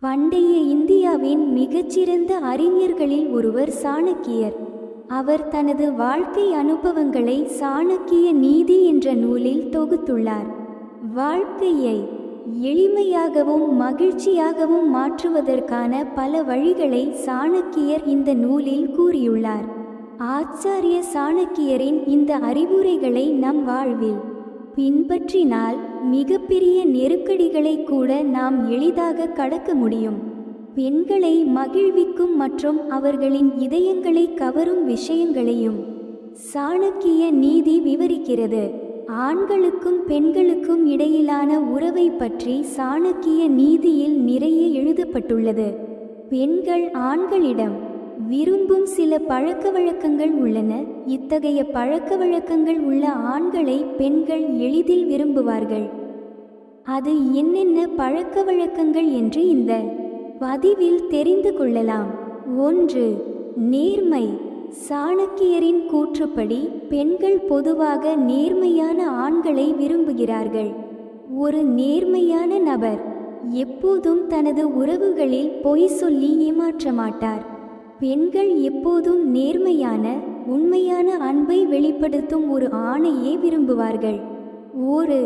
பண்டைய இந்தியாவின் மிகச்சிறந்த அறிஞர்களில் ஒருவர் சாணக்கியர். அவர் தனது வாழ்க்கை அனுபவங்களை சாணக்கிய நீதி என்ற நூலில் தொகுத்துள்ளார். வாழ்க்கையை எளிமையாகவும் மகிழ்ச்சியாகவும் மாற்றுவதற்கான பல வழிகளை சாணக்கியர் இந்த நூலில் கூறியுள்ளார். ஆச்சாரிய சாணக்கியரின் இந்த அறிவுரைகளை நம் வாழ்வில் பின்பற்றினால் மிகப்பெரிய நெருக்கடிகளை கூட நாம் எளிதாக கடக்க முடியும். பெண்களை மகிழ்விக்கும் மற்றும் அவர்களின் இதயங்களை கவரும் விஷயங்களையும் சாணக்கிய நீதி விவரிக்கிறது. ஆண்களுக்கும் பெண்களுக்கும் இடையிலான உறவை பற்றி சாணக்கிய நீதியில் நிறைய எழுதப்பட்டுள்ளது. பெண்கள் ஆண்களிடம் விரும்பும் சில பழக்க வழக்கங்கள் உள்ளன. இத்தகைய பழக்க வழக்கங்கள் உள்ள ஆண்களை பெண்கள் எளிதில் விரும்புவார்கள். அது என்னென்ன பழக்க வழக்கங்கள் என்று இந்த பதிவில் தெரிந்து கொள்ளலாம். ஒன்று நேர்மை. சாணக்கியரின் கூற்றுப்படி பெண்கள் பொதுவாக நேர்மையான ஆண்களை விரும்புகிறார்கள். ஒரு நேர்மையான நபர் எப்போதும் தனது உறவுகளில் பொய் சொல்லி ஏமாற்ற மாட்டார் பெண்கள் எப்போதும் நேர்மையான உண்மையான அன்பை வெளிப்படுத்தும் ஒரு ஆணையே விரும்புவார்கள். ஒரு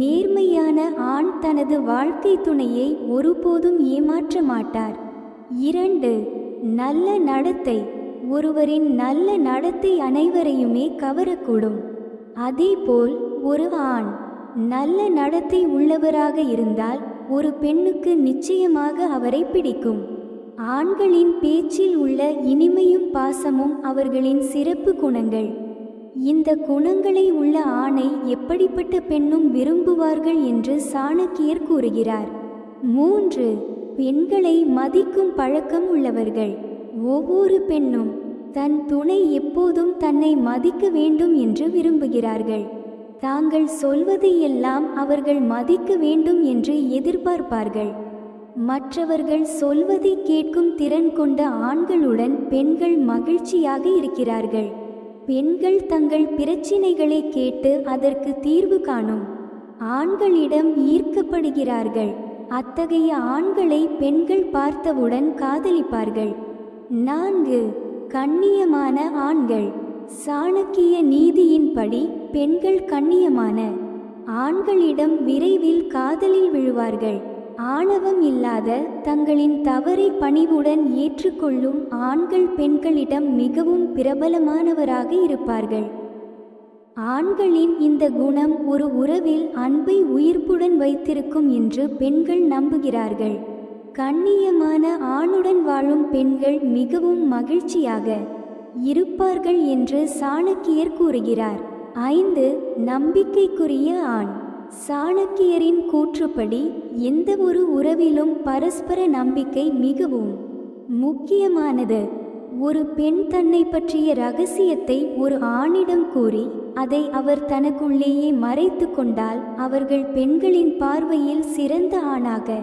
நேர்மையான ஆண் தனது வாழ்க்கை துணையை ஒருபோதும் ஏமாற்ற மாட்டார். இரண்டு நல்ல நடத்தை ஒருவரின் நல்ல நடத்தை அனைவரையுமே கவரக்கூடும். அதேபோல் ஒரு ஆண் நல்ல நடத்தை உள்ளவராக இருந்தால் ஒரு பெண்ணுக்கு நிச்சயமாக அவரை பிடிக்கும். ஆண்களின் பேச்சில் உள்ள இனிமையும் பாசமும் அவர்களின் சிறப்பு குணங்கள். இந்த குணங்களை உள்ள ஆணை எப்படிப்பட்ட பெண்ணும் விரும்புவார்கள் என்று சாணக்கியர் கூறுகிறார். மூன்று பெண்களை மதிக்கும் பழக்கம் உள்ளவர்கள். ஒவ்வொரு பெண்ணும் தன் துணை எப்போதும் தன்னை மதிக்க வேண்டும் என்று விரும்புகிறார்கள். தாங்கள் சொல்வதை எல்லாம் அவர்கள் மதிக்க வேண்டும் என்று எதிர்பார்ப்பார்கள். மற்றவர்கள் சொல்வதை கேட்கும் திறன் கொண்ட ஆண்களுடன் பெண்கள் மகிழ்ச்சியாக இருக்கிறார்கள். பெண்கள் தங்கள் பிரச்சினைகளை கேட்டு அதற்கு தீர்வு காணும். ஆண்களிடம் ஈர்க்கப்படுகிறார்கள். அத்தகைய ஆண்களை பெண்கள் பார்த்தவுடன் காதலிப்பார்கள். நான்கு கண்ணியமான ஆண்கள். சாணக்கிய நீதியின்படி பெண்கள் கண்ணியமான. ஆண்களிடம் விரைவில் காதலில் விழுவார்கள். ஆணவம் இல்லாத தங்களின் தவறை பணிவுடன் ஏற்றுக்கொள்ளும் ஆண்கள் பெண்களிடம் மிகவும் பிரபலமானவராக இருப்பார்கள். ஆண்களின் இந்த குணம் ஒரு உறவில் அன்பை உயிர்ப்புடன் வைத்திருக்கும் என்று பெண்கள் நம்புகிறார்கள். கண்ணியமான ஆணுடன் வாழும் பெண்கள் மிகவும் மகிழ்ச்சியாக இருப்பார்கள் என்று சாணக்கியர் கூறுகிறார். ஐந்து நம்பிக்கைக்குரிய ஆண். சாணக்கியரின் கூற்றுப்படி எந்த ஒரு உறவிலும் பரஸ்பர நம்பிக்கை மிகவும் முக்கியமானது. ஒரு பெண் தன்னை பற்றிய ரகசியத்தை ஒரு ஆணிடம் கூறி அதை அவர் தனக்குள்ளேயே மறைத்து கொண்டால் அவர்கள் பெண்களின் பார்வையில் சிறந்த ஆணாக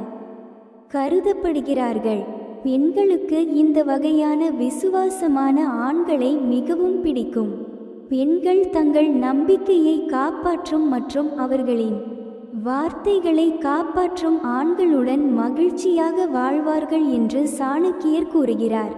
கருதப்படுகிறார்கள். பெண்களுக்கு இந்த வகையான விசுவாசமான ஆண்களை மிகவும் பிடிக்கும். பெண்கள் தங்கள் நம்பிக்கையை காப்பாற்றும் மற்றும் அவர்களின் வார்த்தைகளை காப்பாற்றும் ஆண்களுடன் மகிழ்ச்சியாக வாழ்வார்கள் என்று சாணக்கியர் கூறுகிறார்.